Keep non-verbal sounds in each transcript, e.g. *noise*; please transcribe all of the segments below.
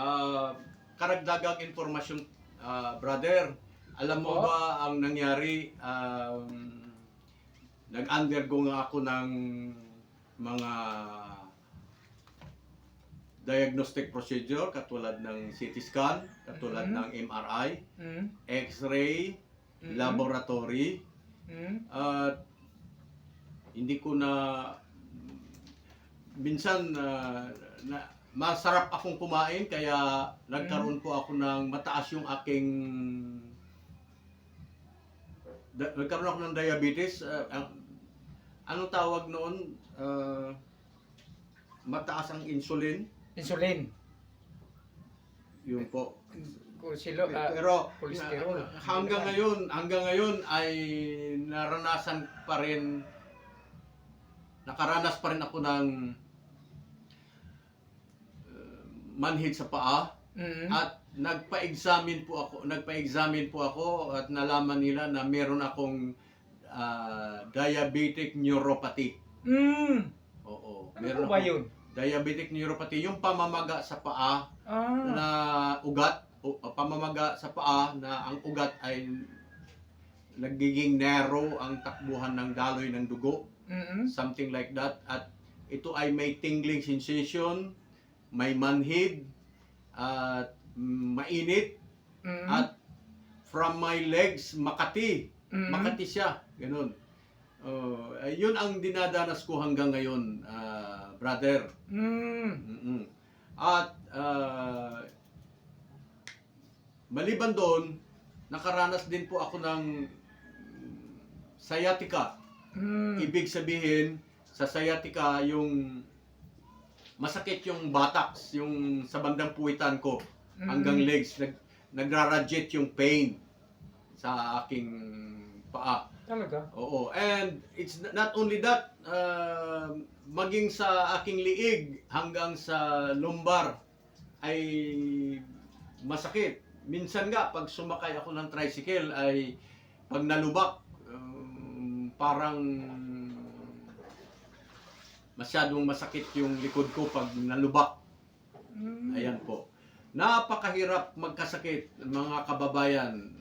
Ah, karagdagang informasyon, ah, brother. Alam mo Opo. ba ang nangyari? Um, nag-undergo nga ako ng mga diagnostic procedure katulad ng CT scan, katulad Mhm. ng MRI, Mm. X-ray, Mhm. laboratory, Mm. at hindi ko na minsan ah, na masarap akong kumain kaya nagkaroon po ako ng mataas yung aking da, nagkaroon ako ng diabetes Ah, ang- anong tawag noon Ah, mataas ang insulin Insulin. yun po Kusilo, ah, pero cholesterol. na- hanggang ngayon hanggang ngayon ay naranasan pa rin nakaranas pa rin ako ng uh, manhid sa paa mm. at nagpa-examine po ako nagpa-examine po ako at nalaman nila na meron akong ah, diabetic neuropathy Mm. oo Ano meron ba yun? diabetic neuropathy yung pamamaga sa paa Ah. na ugat o pamamaga sa paa na ang ugat ay nagiging narrow ang takbuhan ng daloy ng dugo Mm. something like that at ito ay may tingling sensation may manhid at mainit Mm. at from my legs makati Mm. makati siya ganun Oh, ay, yun ang dinadanas ko hanggang ngayon ah, brother Mm. Mm-mm. At ah, maliban doon, nakaranas din po ako ng sciatica. Mm. Ibig sabihin, sa sciatica yung masakit yung buttocks, yung sa bandang puwitan ko, hanggang Mm. legs, nag, nagraradiate yung pain sa aking paa. Talaga? Oo, and it's not only that, uh, maging sa aking liig hanggang sa lumbar ay masakit. Minsan nga, pag sumakay ako ng tricycle ay pag nalubak, um, parang masyadong masakit yung likod ko pag nalubak. Mm. Ayan po. Napakahirap magkasakit, mga kababayan.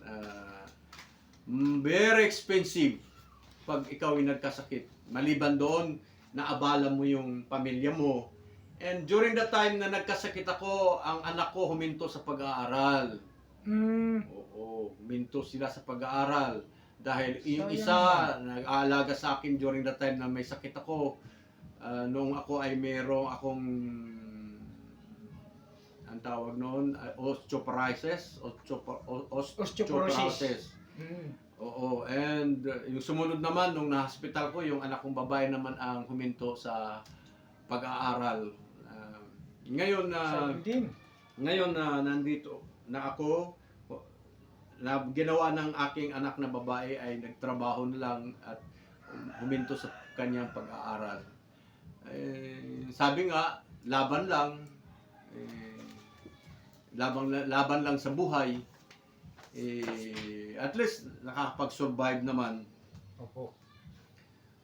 Mm, very expensive pag ikaw ay nagkasakit. Maliban doon, naabala mo yung pamilya mo. And during the time na nagkasakit ako, ang anak ko huminto sa pag-aaral. Mm. Oo, huminto sila sa pag-aaral. Dahil yung Sayang isa, nag-aalaga sa akin during the time na may sakit ako. Ah, nung ako ay merong akong ang tawag noon, ah, osteoporosis, osteopor- osteoporosis. Mm. Oo, and uh, yung sumunod naman nung na-hospital ko, yung anak kong babae naman ang huminto sa pag-aaral. Ah, ngayon na din. ngayon na nandito na ako na ginawa ng aking anak na babae ay nagtrabaho na lang at huminto sa kanyang pag-aaral. Eh, sabi nga, laban lang. Eh, laban, laban lang sa buhay. Eh, at least nakakapag-survive naman. Opo.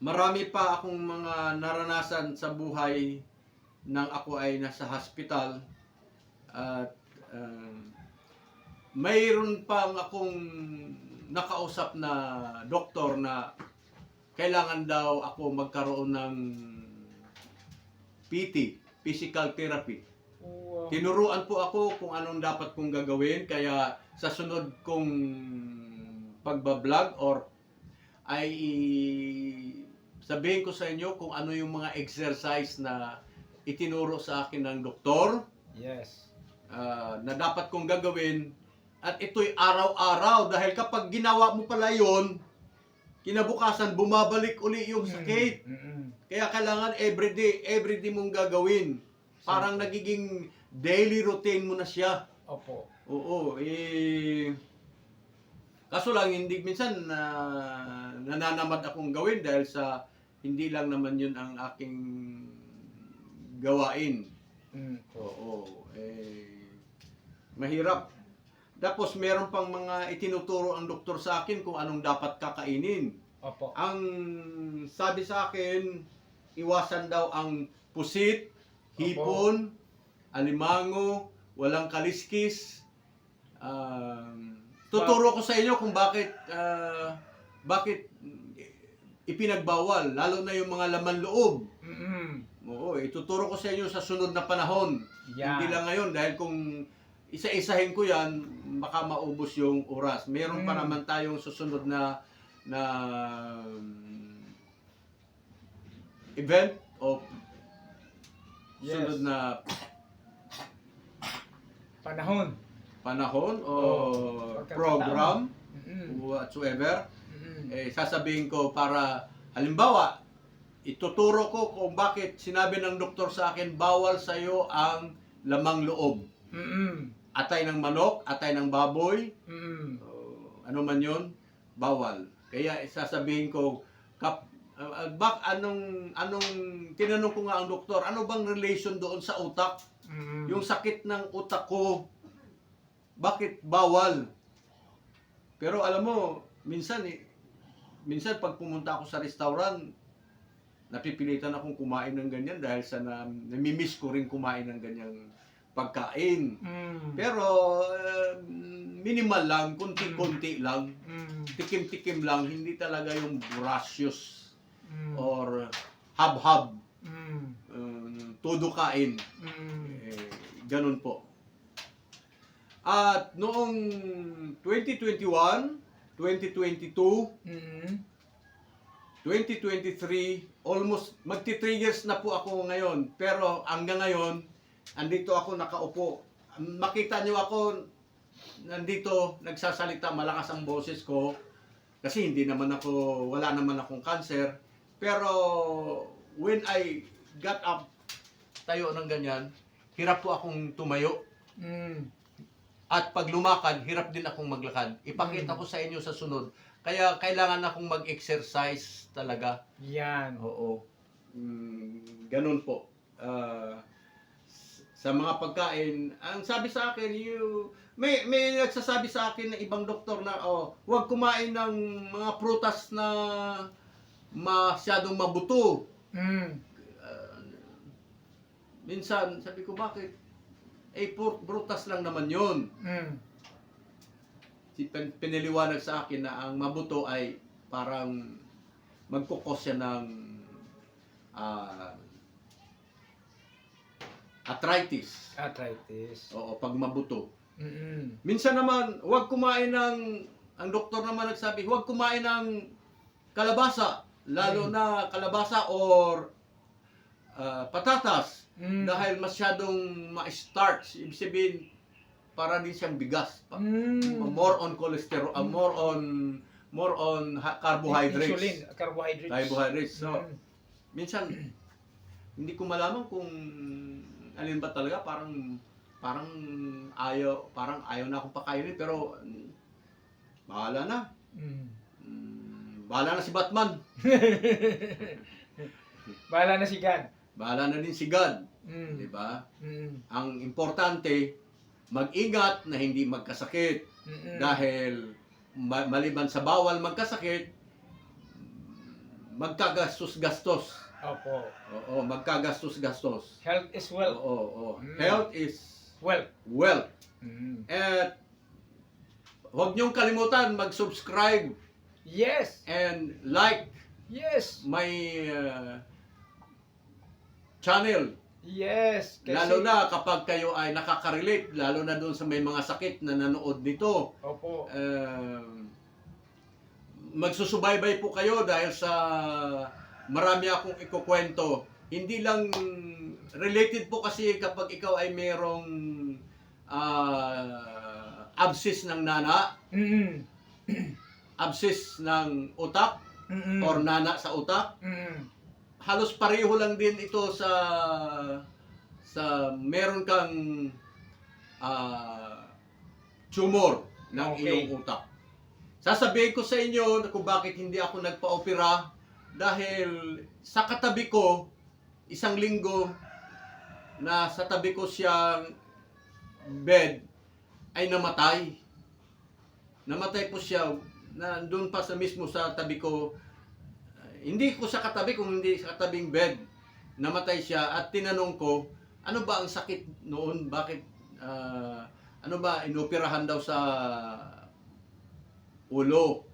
Marami pa akong mga naranasan sa buhay nang ako ay nasa hospital at um, mayroon pang akong nakausap na doktor na kailangan daw ako magkaroon ng PT, physical therapy. Wow. Tinuruan po ako kung anong dapat kong gagawin kaya sa sunod kong pagbablog or ay sabihin ko sa inyo kung ano yung mga exercise na itinuro sa akin ng doktor Yes. ah, na dapat kong gagawin at ito'y araw-araw dahil kapag ginawa mo pala yon kinabukasan bumabalik uli yung sakit. Mm. Kaya kailangan everyday, everyday mong gagawin. Parang nagiging daily routine mo na siya. Opo. Oo, eh... Kaso lang, hindi minsan na nananamad akong gawin dahil sa hindi lang naman yun ang aking gawain. Mm. Oo, eh... Mahirap. Tapos meron pang mga itinuturo ang doktor sa akin kung anong dapat kakainin. Opo. Ang sabi sa akin, iwasan daw ang pusit, hipon, alimango, walang kaliskis. Um, tuturo ko sa inyo kung bakit ah, bakit ipinagbawal, lalo na yung mga laman loob. Mm-mm. Oo, ituturo ko sa inyo sa sunod na panahon. Yan. Hindi lang ngayon dahil kung isa-isahin ko yan, baka maubos yung oras. Meron pa Mm. naman tayong susunod na na event o Yes. sunod na Panahon. panahon o Oh, program Mm-mm. whatsoever Mm-mm. eh, sasabihin ko para halimbawa ituturo ko kung bakit sinabi ng doktor sa akin bawal sa iyo ang lamang loob Mm-mm. atay ng manok atay ng baboy Mm-mm. o ano man yon bawal kaya sasabihin ko kap uh, bak anong anong tinanong ko nga ang doktor ano bang relation doon sa utak Mm-mm. yung sakit ng utak ko bakit bawal pero alam mo minsan eh, minsan pag pumunta ako sa restaurant napipilitan akong kumain ng ganyan dahil sa na, namimiss ko rin kumain ng ganyang pagkain Mm. pero uh, minimal lang kunti-kunti lang Mm. tikim-tikim lang hindi talaga yung voracious Mm. or hab-hab Mm. um, todo kain Mm. eh, ganun po. At noong 2021, 2022, Mm. 2023, almost magti 3 years na po ako ngayon. Pero hanggang ngayon, andito ako nakaupo. Makita niyo ako nandito nagsasalita malakas ang boses ko kasi hindi naman ako wala naman akong cancer pero when I got up tayo ng ganyan hirap po akong tumayo Mm. at pag lumakad hirap din akong maglakad ipakita Mm. ko sa inyo sa sunod kaya kailangan akong mag-exercise talaga Yan. Oo. Mm, ganun po. S- sa mga pagkain, ang sabi sa akin, you, may, may nagsasabi sa akin ng ibang doktor na, oh, huwag kumain ng mga prutas na masyadong mabuto. Mm. Ah, minsan, sabi ko, bakit? Eh, prutas lang naman yon. Mm. Si pin- piniliwanag sa akin na ang mabuto ay parang magkukos siya ng ah, arthritis. Arthritis. Oo, pag mabuto. Mm. Minsan naman, huwag kumain ng, ang doktor naman nagsabi, huwag kumain ng kalabasa, lalo Mm. na kalabasa or ah, patatas, Mm. dahil masyadong ma-starch, ibig sabihin, para din siyang bigas. Pa- Mm. More on cholesterol, Mm. more on more on carbohydrates. Insulin, carbohydrates. Carbohydrates. So, Mm. minsan hindi ko malaman kung alin ba talaga parang parang ayaw parang ayaw na akong pakainin pero bahala na Mm. Bahala na si Batman *laughs* Bahala na si God. bahala na din si God Mm. di ba Mm. ang importante mag-ingat na hindi magkasakit Mm-mm. dahil ma- maliban sa bawal magkasakit magkagastos-gastos Opo. oo magkagastos-gastos Health is wealth. Oo, oo. Mm. Health is Wealth. wealth. Mm. At huwag niyong kalimutan mag-subscribe Yes. and like Yes. my uh, channel. Yes. Kasi, Lalo na kapag kayo ay nakaka-relate, lalo na doon sa may mga sakit na nanood nito. Opo. Um, magsusubaybay po kayo dahil sa marami akong ikukwento. Hindi lang related po kasi kapag ikaw ay merong ah, abscess ng nana, Mm. Abscess ng utak Mm. or nana sa utak, Mm. halos pareho lang din ito sa sa meron kang ah, tumor ng Okay. iyong utak. Sasabihin ko sa inyo na kung bakit hindi ako nagpa-opera dahil sa katabi ko isang linggo na sa tabi ko siyang bed ay namatay. Namatay po siya na doon pa sa mismo sa tabi ko hindi ko sa katabi kung hindi sa katabing bed. Namatay siya at tinanong ko, ano ba ang sakit noon? Bakit ah, ano ba, inoperahan daw sa ulo.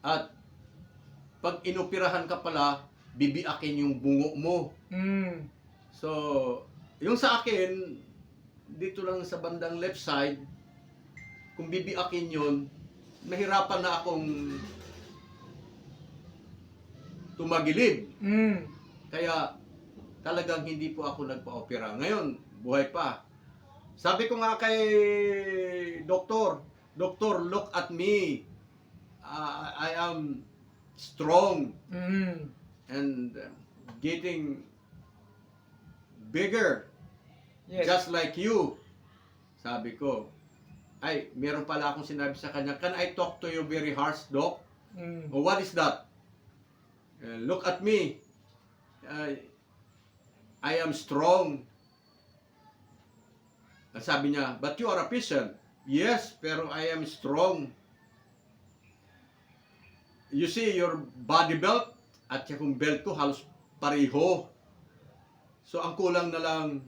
At pag inoperahan ka pala, bibiakin yung bungo mo. Mm. So, yung sa akin, dito lang sa bandang left side, kung bibiakin yun, nahirapan na akong tumagilid. Mm. Kaya talagang hindi po ako nagpa-opera. Ngayon, buhay pa. Sabi ko nga kay doktor, Doktor, look at me. Ah, I am strong Mm. and uh, getting bigger. Yes. Just like you. Sabi ko, ay, meron pala akong sinabi sa kanya, can I talk to you very harsh, Doc? Mm. Oh, what is that? Uh, look at me. Uh, I am strong. At Sabi niya, but you are a patient. Yes, pero I am strong. You see, your body belt at yung belt ko halos pareho. So, ang kulang na lang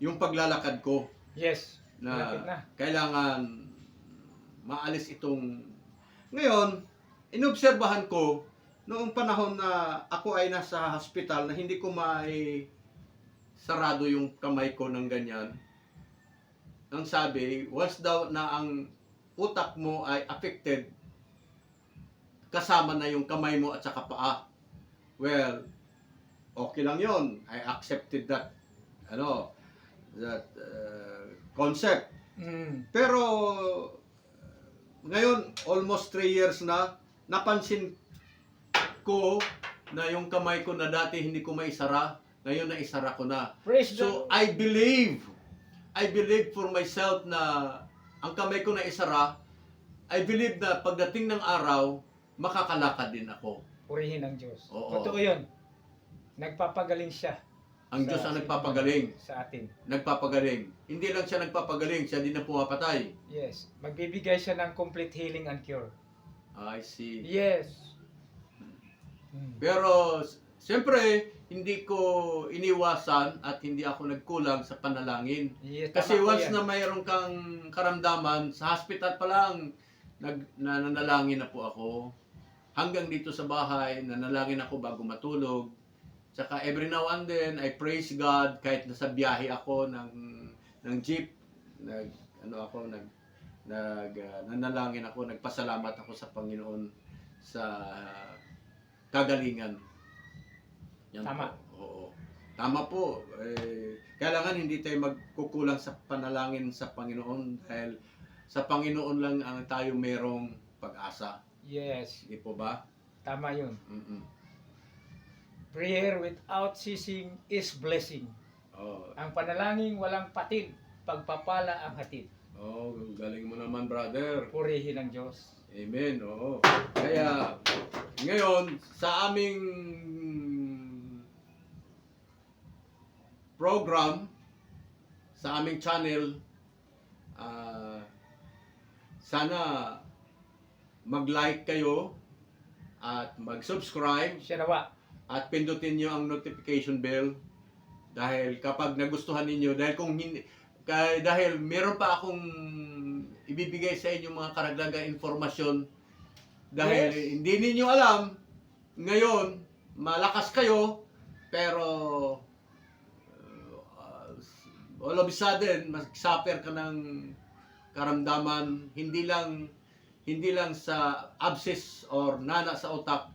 yung paglalakad ko Yes. Na kailangan maalis itong ngayon inobserbahan ko noong panahon na ako ay nasa hospital na hindi ko mai sarado yung kamay ko ng ganyan. Ang sabi once daw na ang utak mo ay affected kasama na yung kamay mo at saka paa. Well okay lang yon I accepted that. Ano? That uh, concept Mm. pero ngayon almost 3 years na napansin ko na yung kamay ko na dati hindi ko maisara ngayon na isara ko na Praise so the I believe I believe for myself na ang kamay ko na isara I believe na pagdating ng araw makakalakad din ako Purihin ng Diyos. Oo. Totoo yun. Nagpapagaling siya ang Diyos ang nagpapagaling sa atin. nagpapagaling hindi lang siya nagpapagaling siya din ang pumapatay Yes. Magbibigay siya ng complete healing and cure. I see Yes. Mm. Pero siyempre hindi ko iniwasan at hindi ako nagkulang sa panalangin. Yes, Kasi once yan. na mayroon kang karamdaman, sa hospital pa lang nag nananalangin na po ako. Hanggang dito sa bahay, nanalangin ako bago matulog. Tsaka every now and then I praise God kahit nasa biyahe ako ng ng jeep, nag ano ako nag nag ah, nanalangin ako, nagpasalamat ako sa Panginoon sa kagalingan. Yan Tama. Po. Oo. Tama po. Eh, kailangan hindi tayo magkukulang sa panalangin sa Panginoon dahil sa Panginoon lang ang tayo merong pag-asa. Yes. Hindi po ba? Tama yun. Mm-mm. Prayer without ceasing is blessing. Oh, Ang panalangin walang patid. Pagpapala ang hatid. oh, galing mo naman, brother. Purihin ng Diyos. Amen. Oo. Kaya ngayon sa aming program sa aming channel ah, sana mag-like kayo at mag-subscribe nawa. At pindutin niyo ang notification bell. Dahil kapag nagustuhan ninyo dahil kung hindi kaya dahil meron pa akong ibibigay sa inyo mga karagdagang informasyon dahil Yes. hindi ninyo alam ngayon malakas kayo pero uh, all of a sudden mag-suffer ka ng karamdaman. Hindi lang hindi lang sa abscess or nana sa utak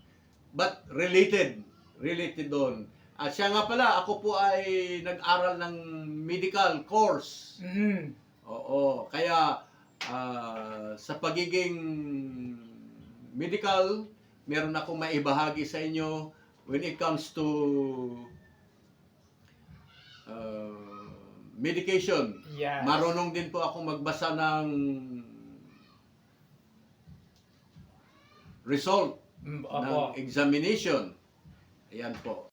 but related related doon at siya nga pala ako po ay nag-aral ng medical course Mm. Oo, kaya ah, sa pagiging medical, meron akong maibahagi sa inyo when it comes to ah, medication. Yes. Marunong din po ako magbasa ng result Mm, ng Opo. examination. Ayan po.